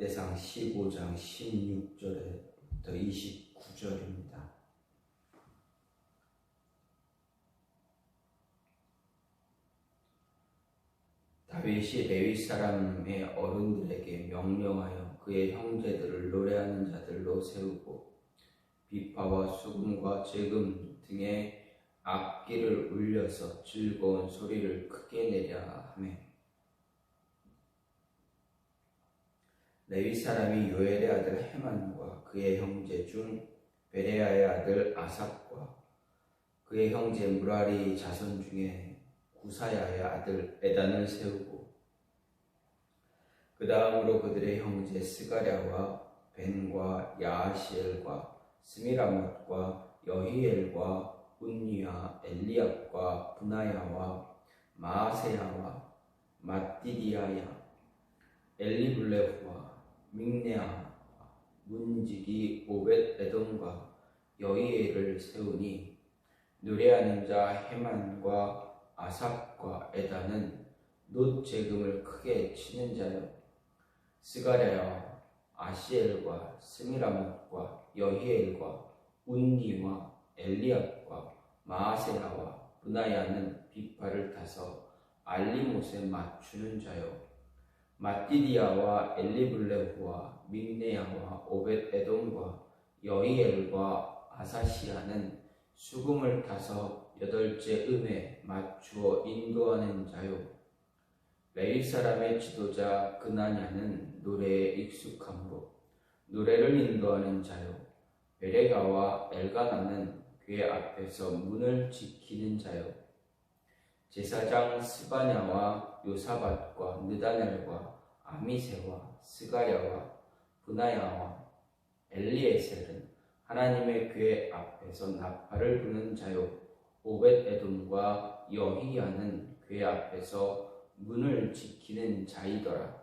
역대상 15장 16절에부터 29절입니다. 다윗이 레위 사람의 어른들에게 명령하여 그의 형제들을 노래하는 자들로 세우고 비파와 수금과 재금 등의 악기를 울려서 즐거운 소리를 크게 내랴 하며 레위 사람이 요엘의 아들 헤만과 그의 형제 중 베레아의 아들 아삽과 그의 형제 무라리 자손 중에 구사야의 아들 에단을 세우고 그 다음으로 그들의 형제 스가랴와 벤과 야하시엘과 스미라못과 여히엘과 운니와 엘리압과 분하야와 마아세야와 마띠디아야 엘리블레후와 믹네아 문지기 오벳 에돔과 여히엘을 세우니 노래하는 자 헤만과 아삽과 에다는 놋 재금을 크게 치는 자요 스가랴와 아시엘과 스미라못과 여히엘과 운니와 엘리압과 마아세라와 분하야는 비파를 타서 알리못에 맞추는 자요 마띠디아와 엘리블레후와 믹네야와 오벳 에돔과 여히엘과 아사시아는 수금을 타서 여덟째 음에 맞추어 인도하는 자요. 레위 사람의 지도자 그나냐는 노래에 익숙함으로 노래를 인도하는 자요. 베레가와 엘가나는 그의 앞에서 문을 지키는 자요. 제사장 스바냐와 요사밭과 느다넬과 아미세와 스가랴와 분하야와 엘리에셀은 하나님의 궤 앞에서 나팔을 부는 자요. 오벳 에돔과 여히야는 궤 앞에서 문을 지키는 자이더라.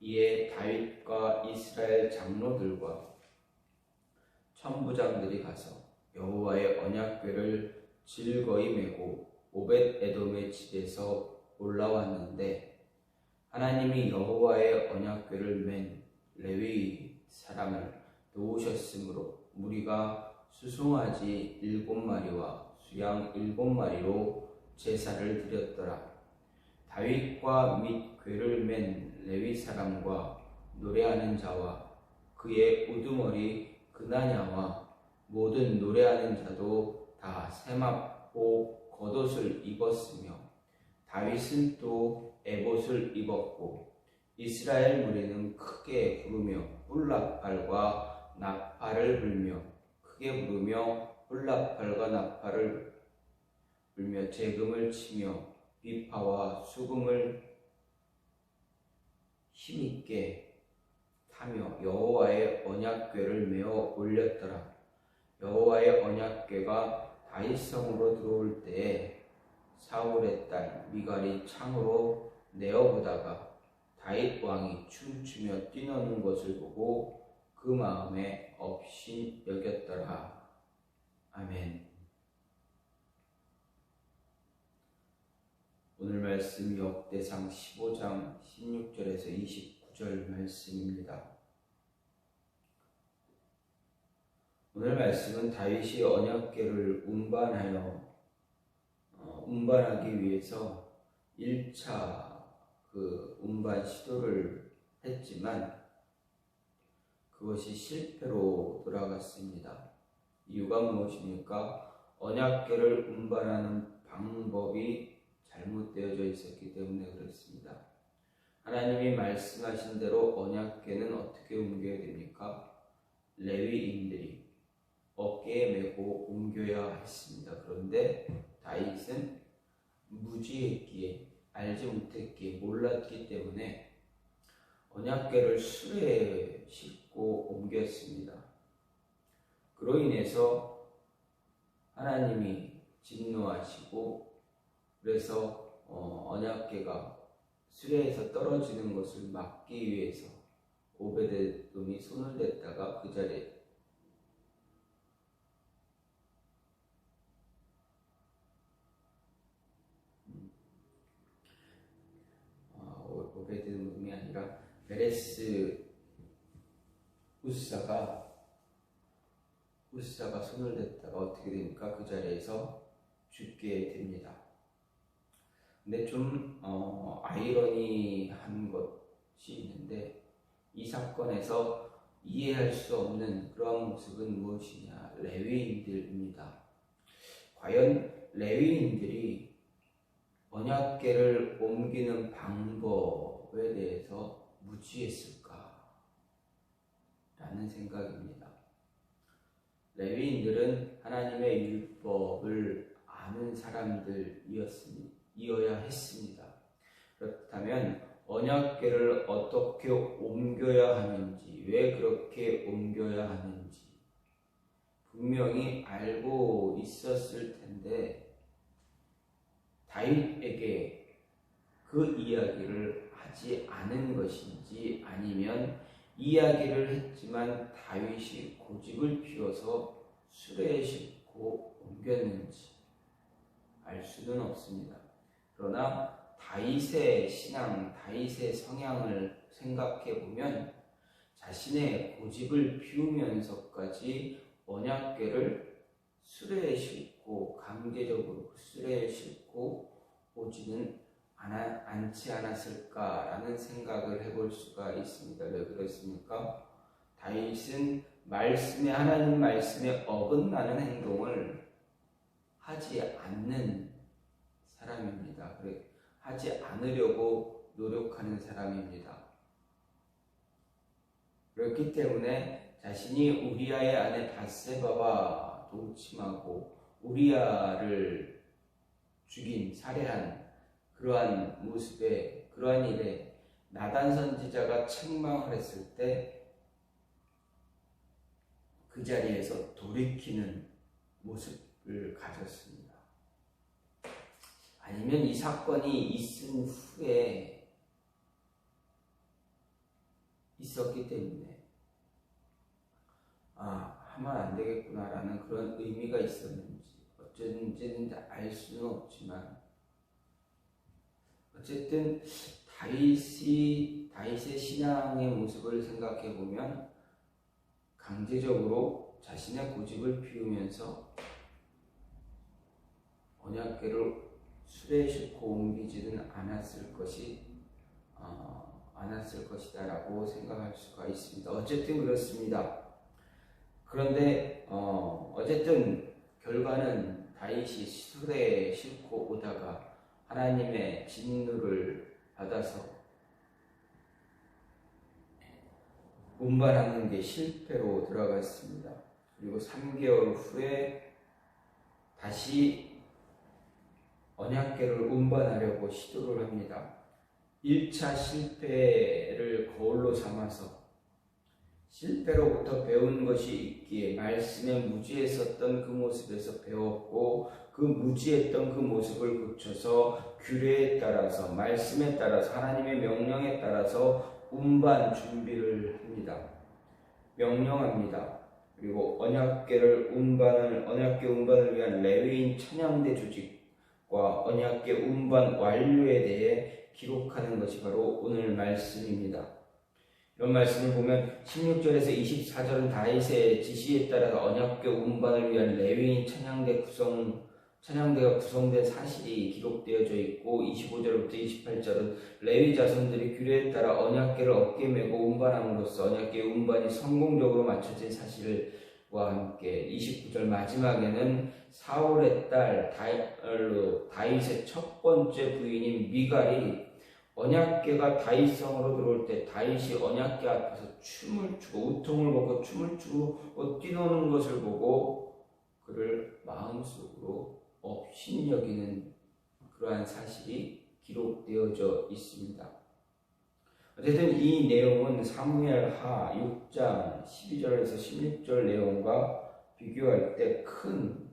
이에 다윗과 이스라엘 장로들과 천부장들이 가서 여호와의 언약궤를 즐거이 메고 오벳 에돔의 집에서 올라왔는데 하나님이 여호와의 언약궤를 맨 레위 사람을 도우셨으므로 무리가 수송아지 일곱 마리와 수양 일곱 마리로 제사를 드렸더라. 다윗과 및 궤를 맨 레위 사람과 노래하는 자와 그의 우두머리 그나냐와 모든 노래하는 자도 다 세마포 겉옷을 입었으며 다윗은 또 에봇을 입었고 이스라엘 무리는 크게 부르며 뿔나팔과 나팔을 불며 크게 부르며 뿔나팔과 나팔을 불며 재금을 치며 비파와 수금을 힘있게 타며 여호와의 언약궤를 메어 올렸더라. 여호와의 언약궤가 다윗성으로 들어올 때에 사울의 딸 미갈이 창으로 내어보다가 다윗 왕이 춤추며 뛰노는 것을 보고 그 마음에 없이 여겼더라. 아멘. 오늘 말씀 역대상 15장 16절에서 29절 말씀입니다. 오늘 말씀은 다윗이 언약궤를 운반하여 어, 운반하기 위해서 1차 그 운반 시도를 했지만 그것이 실패로 돌아갔습니다. 이유가 무엇입니까? 언약궤를 운반하는 방법이 잘못되어져 있었기 때문에 그렇습니다. 하나님이 말씀하신 대로 언약궤는 어떻게 옮겨야 됩니까? 레위인들이 어깨에 메고 옮겨야 했습니다. 그런데 다윗은 무지했기에 알지 못했기에 몰랐기 때문에 언약궤를 수레에 싣고 옮겼습니다. 그로 인해서 하나님이 진노하시고 그래서 어, 언약궤가 수레에서 떨어지는 것을 막기 위해서 오베데돔이 손을 댔다가 그 자리에 음, 어, 오 베레스 우사가 우사가 손을 댔다가 어떻게 됩니까? 그 자리에서 죽게 됩니다. 근데 좀 어, 아이러니한 것이 있는데 이 사건에서 이해할 수 없는 그런 모습은 무엇이냐? 레위인들입니다. 과연 레위인들이 언약계를 옮기는 방법에 대해서 무지했을까? 라는 생각입니다. 레위인들은 하나님의 율법을 아는 사람들이었으이어야 했습니다. 그렇다면 언약계를 어떻게 옮겨야 하는지, 왜 그렇게 옮겨야 하는지 분명히 알고 있었을 텐데 다윗에게 그 이야기를 하지 않은 것인지 아니면 이야기를 했지만 다윗이 고집을 피워서 수레에 싣고 옮겼는지 알 수는 없습니다. 그러나 다윗의 신앙, 다윗의 성향을 생각해 보면 자신의 고집을 피우면서까지 언약궤를 수레에 싣고 강제적으로 그 수레에 싣고 오지는 않지 않았을까라는 생각을 해볼 수가 있습니다. 왜 그렇습니까? 다윗은 말씀에 하나님 말씀에 어긋나는 행동을 하지 않는 사람입니다. 하지 않으려고 노력하는 사람입니다. 그렇기 때문에 자신이 우리아의 아내 바세바와 동침하고 우리아를 죽인 살해한 그러한 모습에 그러한 일에 나단 선지자가 책망을 했을 때 그 자리에서 돌이키는 모습을 가졌습니다. 아니면 이 사건이 있은 후에 있었기 때문에 아 하면 안 되겠구나라는 그런 의미가 있었는지 어쩐지는 알 수는 없지만 어쨌든 다윗이 다윗의 신앙의 모습을 생각해 보면 강제적으로 자신의 고집을 피우면서 언약궤를 수레에 싣고 옮기지는 않았을 것이 어, 않았을 것이다라고 생각할 수가 있습니다. 어쨌든 그렇습니다. 그런데 어, 어쨌든 결과는 다윗이 수레에 싣고 오다가 하나님의 진노를 받아서 운반하는 게 실패로 들어갔습니다. 그리고 3개월 후에 다시 언약계를 운반하려고 시도를 합니다. 1차 실패를 거울로 삼아서 실패로부터 배운 것이 있기에 말씀에 무지했었던 그 모습에서 배웠고 그 무지했던 그 모습을 고쳐서 규례에 따라서 말씀에 따라서 하나님의 명령에 따라서 운반 준비를 합니다. 명령합니다. 그리고 언약계를 운반을 언약계 운반을 위한 레위인 찬양대 조직 과 언약계 운반 완료에 대해 기록하는 것이 바로 오늘 말씀입니다. 이런 말씀을 보면 16절에서 24절은 다윗의 지시에 따라 언약계 운반을 위한 레위인 찬양대 구성 찬양대가 구성된 사실이 기록되어져 있고 25절부터 28절은 레위 자손들이 규례에 따라 언약계를 어깨 메고 운반함으로써 언약계 운반이 성공적으로 사실을 와 함께 29절 마지막에는 사울의 딸 다이로 다윗의 첫 번째 부인인 미갈이 언약계가 다윗성으로 들어올 때 다윗이 언약계 앞에서 춤을 추고 우통을 벗고 춤을 추고 뛰노는 것을 보고 그를 마음속으로 업신 여기는 그러한 사실이 기록되어져 있습니다. 어쨌든 이 내용은 사무엘 하 6장 12절에서 16절 내용과 비교할 때큰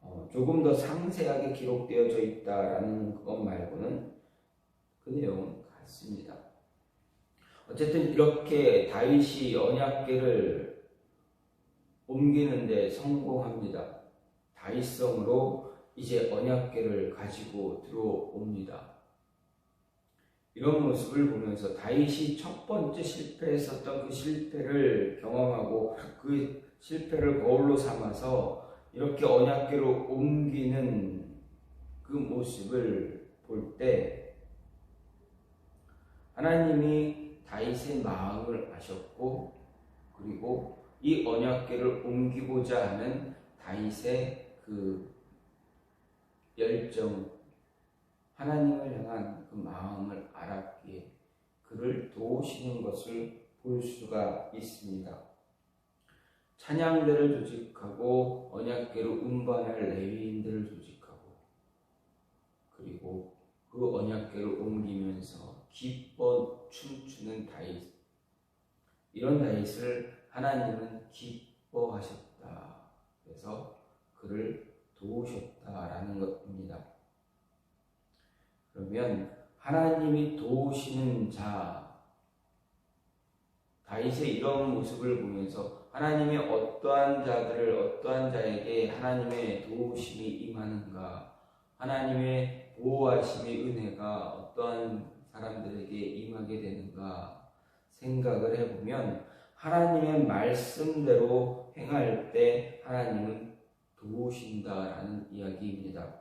어, 조금 더 상세하게 기록되어져 있다라는 것 말고는 그 내용은 같습니다. 어쨌든 이렇게 다윗이 언약계를 옮기는데 성공합니다. 다윗성으로 이제 언약계를 가지고 들어옵니다. 이런 모습을 보면서 다윗이 첫 번째 실패했었던 그 실패를 경험하고 그 실패를 거울로 삼아서 이렇게 언약궤로 옮기는 그 모습을 볼때 하나님이 다윗의 마음을 아셨고 그리고 이 언약궤를 옮기고자 하는 다윗의 그 열정 하나님을 향한 그 마음을 알았기에 그를 도우시는 것을 볼 수가 있습니다. 찬양대를 조직하고 언약궤로 운반할 레위인들을 조직하고 그리고 그 언약궤를 옮기면서 기뻐 춤추는 다윗 이런 다윗을 하나님은 기뻐하셨다. 그래서 그를 도우셨다라는 것입니다. 그러면 하나님이 도우시는 자 다윗의 이런 모습을 보면서 하나님의 어떠한 자들을 어떠한 자에게 하나님의 도우심이 임하는가 하나님의 보호하심의 은혜가 어떠한 사람들에게 임하게 되는가 생각을 해보면 하나님의 말씀대로 행할 때 하나님은 도우신다라는 이야기입니다.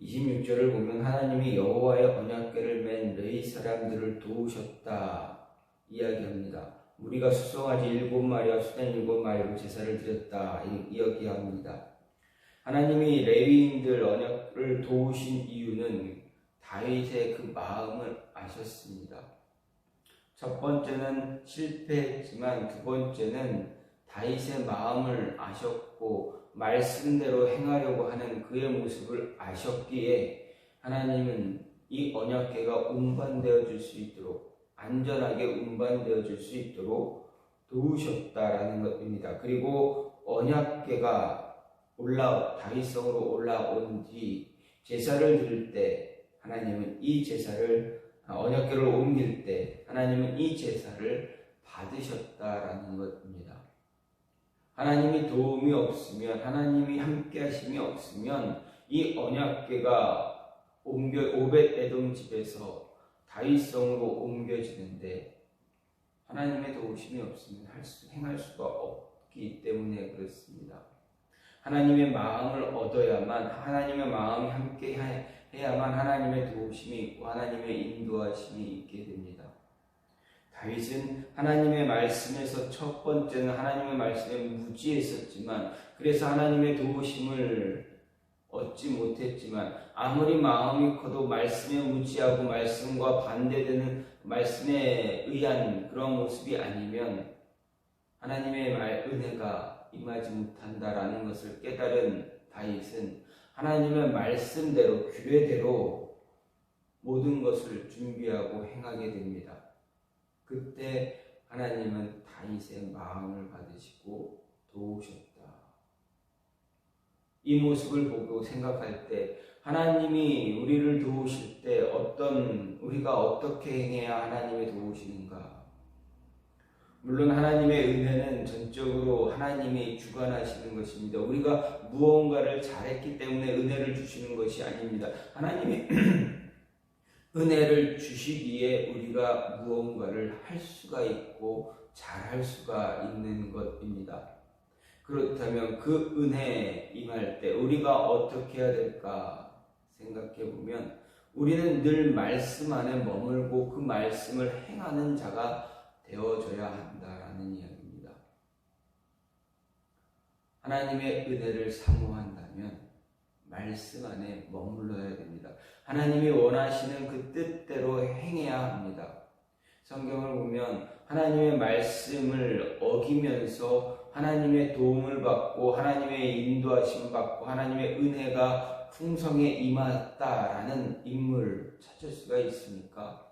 26절을 보면 하나님이 여호와의 언약궤를 맨 레이 사람들을 도우셨다 이야기합니다. 우리가 수송아지 일곱 마리와 수단 일곱 마리로 제사를 드렸다 이야기합니다. 하나님이 레위인들 언약을 도우신 이유는 다윗의 그 마음을 아셨습니다. 첫 번째는 실패했지만 두 번째는 다윗의 마음을 아셨고 말씀대로 행하려고 하는 그의 모습을 아셨기에 하나님은 이 언약궤가 운반되어 줄 수 있도록 안전하게 운반되어 줄 수 있도록 도우셨다라는 것입니다. 그리고 언약궤가 올라 다윗성으로 올라온 뒤 제사를 드릴 때 하나님은 이 제사를 언약궤를 옮길 때 하나님은 이 제사를 받으셨다라는 것입니다. 하나님이 도움이 없으면 하나님이 함께 하심이 없으면 이 언약궤가 옮겨 오벳 에돔 집에서 다윗성으로 옮겨지는데 하나님의 도우심이 없으면 할 수, 행할 수가 없기 때문에 그렇습니다. 하나님의 마음을 얻어야만 하나님의 마음이 함께 해야만 하나님의 도우심이 있고 하나님의 인도하심이 있게 됩니다. 다윗은 하나님의 말씀에서 첫 번째는 하나님의 말씀에 무지했었지만 그래서 하나님의 도우심을 얻지 못했지만 아무리 마음이 커도 말씀에 무지하고 말씀과 반대되는 말씀에 의한 그런 모습이 아니면 하나님의 말 은혜가 임하지 못한다라는 것을 깨달은 다윗은 하나님의 말씀대로 규례대로 모든 것을 준비하고 행하게 됩니다. 그때 하나님은 다윗의 마음을 받으시고 도우셨다. 이 모습을 보고 생각할 때 하나님이 우리를 도우실 때 어떤 우리가 어떻게 행해야 하나님의 도우시는가? 물론 하나님의 은혜는 전적으로 하나님이 주관하시는 것입니다. 우리가 무언가를 잘했기 때문에 은혜를 주시는 것이 아닙니다. 하나님이 은혜를 주시기에 우리가 무언가를 할 수가 있고 잘할 수가 있는 것입니다. 그렇다면 그 은혜 임할 때 우리가 어떻게 해야 될까 생각해 보면 우리는 늘 말씀 안에 머물고 그 말씀을 행하는 자가 되어져야 한다라는 이야기입니다. 하나님의 은혜를 사모한다면 말씀 안에 머물러야 됩니다. 하나님이 원하시는 그 뜻대로 행해야 합니다. 성경을 보면 하나님의 말씀을 어기면서 하나님의 도움을 받고 하나님의 인도하심을 받고 하나님의 은혜가 풍성에 임했다라는 인물을 찾을 수가 있습니까?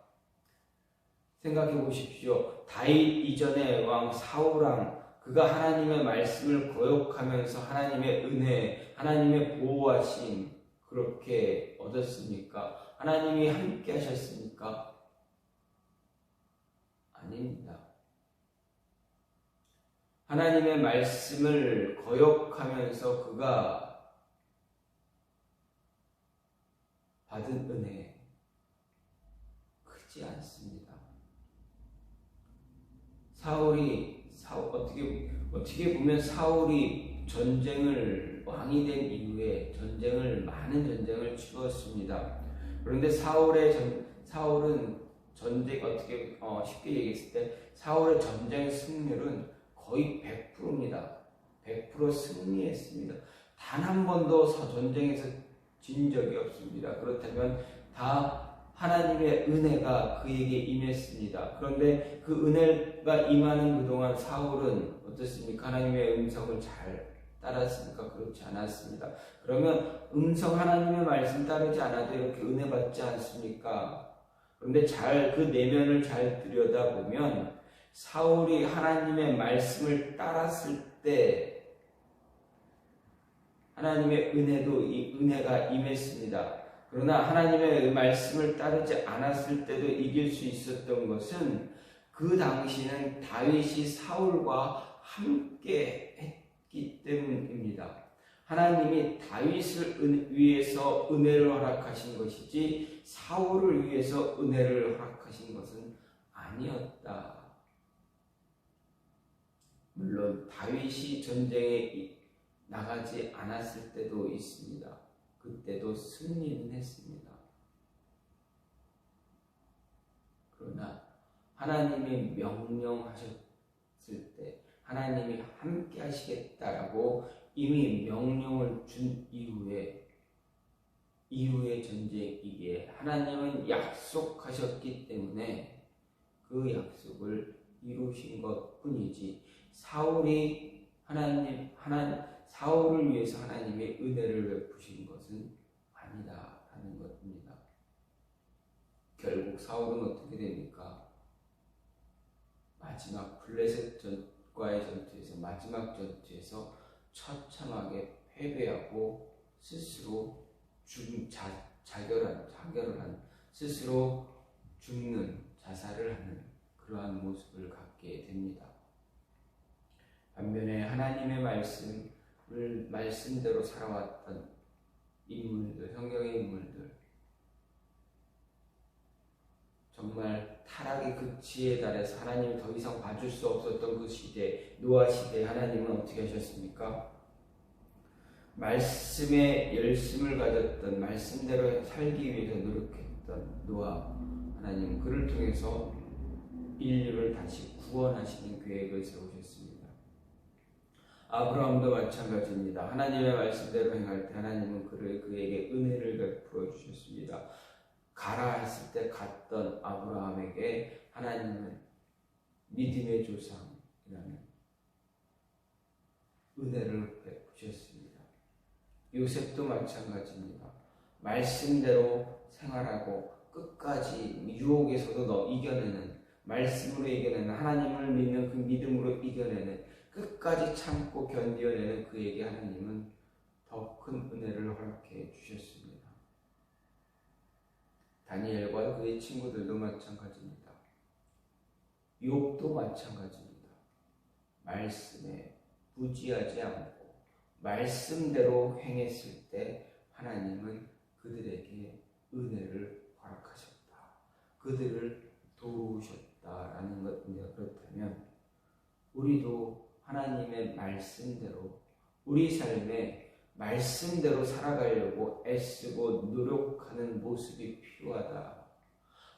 생각해 보십시오. 다윗 이전의 왕 사울왕 그가 하나님의 말씀을 거역하면서 하나님의 은혜, 하나님의 보호하심 그렇게 얻었습니까? 하나님이 함께 하셨습니까? 아닙니다. 하나님의 말씀을 거역하면서 그가 받은 은혜 크지 않습니다. 사울이 사 어떻게 어떻게 보면 사울이 전쟁을 왕이 된 이후에 전쟁을 많은 전쟁을 치루었습니다. 그런데 사울의 전, 사울은 전쟁 어떻게 어, 쉽게 얘기했을 때 사울의 전쟁 승률은 거의 100%입니다. 100% 승리했습니다. 단 한 번도 전쟁에서 진 적이 없습니다. 그렇다면 다 하나님의 은혜가 그에게 임했습니다. 그런데 그 은혜가 임하는 그동안 사울은 어떻습니까? 하나님의 음성을 잘 따랐습니까? 그렇지 않았습니다. 그러면 음성 하나님의 말씀 따르지 않아도 이렇게 은혜 받지 않습니까? 그런데 잘 그 내면을 잘 들여다보면 사울이 하나님의 말씀을 따랐을 때 하나님의 은혜도 이 은혜가 임했습니다. 그러나 하나님의 말씀을 따르지 않았을 때도 이길 수 있었던 것은 그 당시는 다윗이 사울과 함께 했기 때문입니다. 하나님이 다윗을 위해서 은혜를 허락하신 것이지 사울을 위해서 은혜를 허락하신 것은 아니었다. 물론 다윗이 전쟁에 나가지 않았을 때도 있습니다. 그때도 승리는 했습니다. 그러나 하나님이 명령하셨을 때 하나님이 함께 하시겠다라고 이미 명령을 준 이후에 이후의 전쟁이기에 하나님은 약속하셨기 때문에 그 약속을 이루신 것 뿐이지 사울이 하나님 하나 사울을 위해서 하나님의 은혜를 베푸신 것은 아니다라는 것입니다. 결국 사울은 어떻게 됩니까? 마지막 블레셋 전과의 전투에서 마지막 전투에서 처참하게 패배하고 스스로 죽 자, 자결한 자결을 한 스스로 죽는 자살을 하는 그러한 모습을 갖게 됩니다. 반면에 하나님의 말씀 을 말씀대로 살아왔던 인물들, 성경의 인물들, 정말 타락의 극치에 달해서 하나님이 더 이상 봐줄 수 없었던 그 시대, 노아 시대 하나님은 어떻게 하셨습니까? 말씀에 열심을 가졌던 말씀대로 살기 위해서 노력했던 노아 하나님 그를 통해서 인류를 다시 구원하시는 계획을 세우셨습니다. 아브라함도 마찬가지입니다. 하나님의 말씀대로 행할 때 하나님은 그를 그에게 은혜를 베풀어 주셨습니다. 가라 했을 때 갔던 아브라함에게 하나님은 믿음의 조상이라는 은혜를 베푸셨습니다. 요셉도 마찬가지입니다. 말씀대로 생활하고 끝까지 유혹에서도 너 이겨내는 말씀으로 이겨내는 하나님을 믿는 그 믿음으로 이겨내는 끝까지 참고 견디어내는 그에게 하나님은 더 큰 은혜를 허락해 주셨습니다. 다니엘과 그의 친구들도 마찬가지입니다. 욥도 마찬가지입니다. 말씀에 부지하지 않고 말씀대로 행했을 때 하나님은 그들에게 은혜를 허락하셨다. 그들을 도우셨다라는 것입니다. 그렇다면 우리도 하나님의 말씀대로 우리 삶에 말씀대로 살아가려고 애쓰고 노력하는 모습이 필요하다.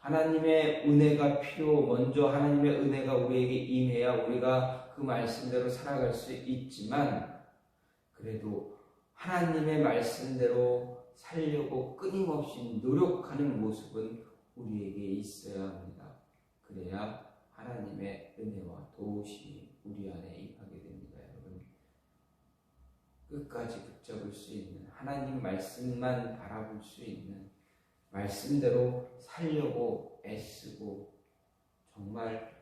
하나님의 은혜가 필요, 먼저 하나님의 은혜가 우리에게 임해야 우리가 그 말씀대로 살아갈 수 있지만, 그래도 하나님의 말씀대로 살려고 끊임없이 노력하는 모습은 우리에게 있어야 합니다. 그래야 하나님의 은혜와 도우심이 우리 안에 여러분. 끝까지 붙잡을 수 있는 하나님 말씀만 바라볼 수 있는 말씀대로 살려고 애쓰고 정말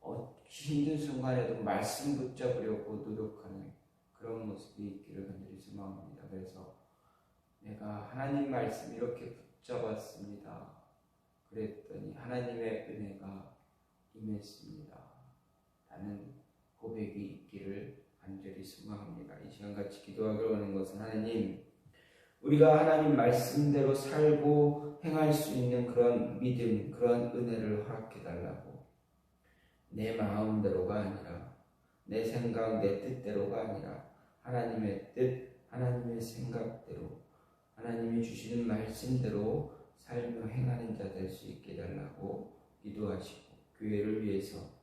어, 힘든 순간에도 말씀 붙잡으려고 노력하는 그런 모습이 있기를 간절히 소망합니다. 그래서 내가 하나님 말씀 이렇게 붙잡았습니다. 그랬더니 하나님의 은혜가 임했습니다. 라는 고백이 있기를 간절히 소망합니다. 이 시간 같이 기도하기로 하는 것은 하나님, 우리가 하나님 말씀대로 살고 행할 수 있는 그런 믿음, 그런 은혜를 허락해 달라고. 내 마음대로가 아니라, 내 생각, 내 뜻대로가 아니라, 하나님의 뜻, 하나님의 생각대로, 하나님이 주시는 말씀대로 살며 행하는 자 될 수 있게 달라고 기도하시고, 교회를 위해서